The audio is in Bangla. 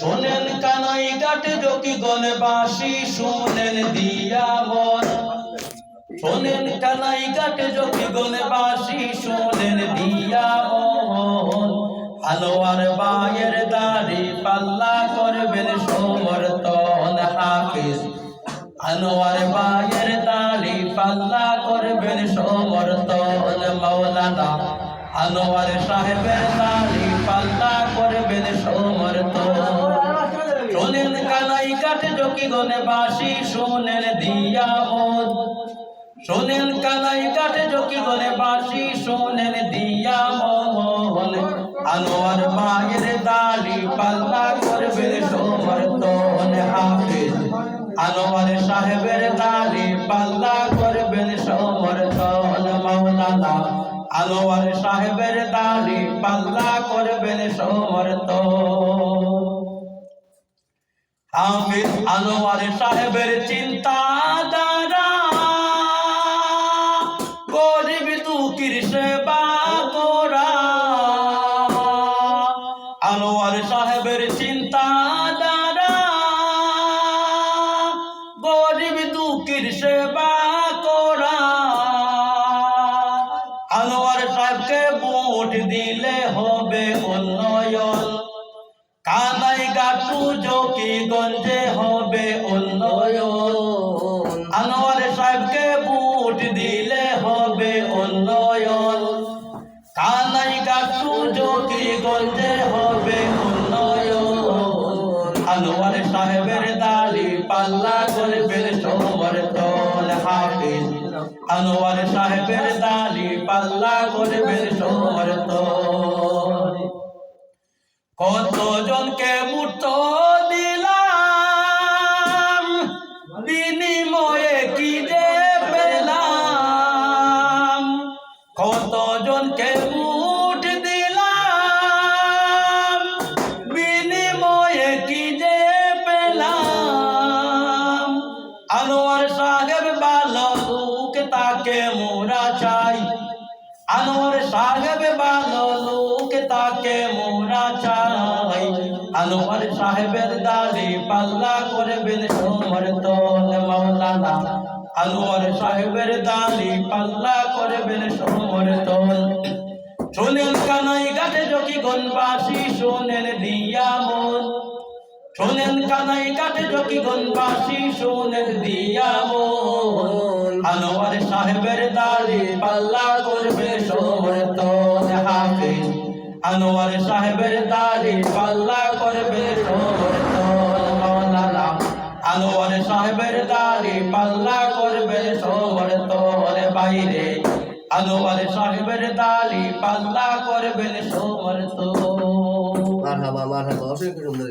শোনেন কানাই গাটে জকি গনে বাসি, শোনেন দিয়া মন শোনেন কানাই গাটে জকি গনে বাসি, শোনেন দিয়া মন আনোয়ার বায়ের দাড়ি পাল্লা করবেন সমর্থন হাফিজ। আনোয়ার বায়ের দাড়ি পাল্লা করবেন সমর্থন মাওলানা। আনোয়ার সাহেবের দাড়ি পাল্লা করবেন সমর্থন কাটে জকি বাসি শোনেন দিয়া মন শোনেন কানাই কাটে জকি গনে বাসি শোনেন দিয়া মন আনোয়ার মায়ের দালি পাল্লা করবে সমর্থন হাফিজ। আনোয়ার সাহেবের দালি পাল্লা করবেন সমর্থন মাওলানা। আনোয়ার সাহেবের দালি পাল্লা করবেন সমর্থন হাফিজ আনোয়ার সাহেবের চিন্তা দ্বারা গরিব দুঃখীর সেবা করা। আনোয়ার সাহেবের চিন্তা দ্বারা গরিব দুঃখীর সেবা করা। আনোয়ার সাহেবকে ভোট দিলে হবে উন্নয়ন। কানাই গাটু জকি গঞ্জে হবে উন্নয়ন আনোয়ার সাহেবকে বুট দিলে হবে উন্নয়ন কানাই গাটু জকি গঞ্জে হবে উন্নয়ন আনোয়ার সাহেবের দালি পাল্লা করবেন সমর্থন হাফিজ আনোয়ার সাহেবের দালি পাল্লা করবেন সমর্থন কতজনকে মুঠ দিলাম, বিনিময়ে কি যে পেলাম? আনোয়ার সাহেব বালক তাকে মোরা চাই। আনোয়ার সাহেব ভালো লোক তাকে মোরা চাই। আনোয়ার সাহেবের দালি পাল্লা করবেন সমর্থন মাওলানা। আনোয়ার সাহেবের দালি পাল্লা করবেন সমর্থন শোনেন কানাই গাছে জকি গনবাসী শোনেন দিয়া মন। শোনেন কানাই কাটে জকি গনবাসী শোনেন দিয়া মন। আনোয়ার সাহেবের দাড়ি পাল্লা করবে সমর্থন হাফিজ আনোয়ার সাহেবের দাড়ি পাল্লা করবে সমর্থন মাওলানা আনোয়ার সাহেবের দাড়ি পাল্লা করবে সমর্থন বাইরে। আনোয়ার সাহেবের দালি পাল্লা করবেন সমর্থ। মারহাবা মারহাবা অসংখ্য সুন্দর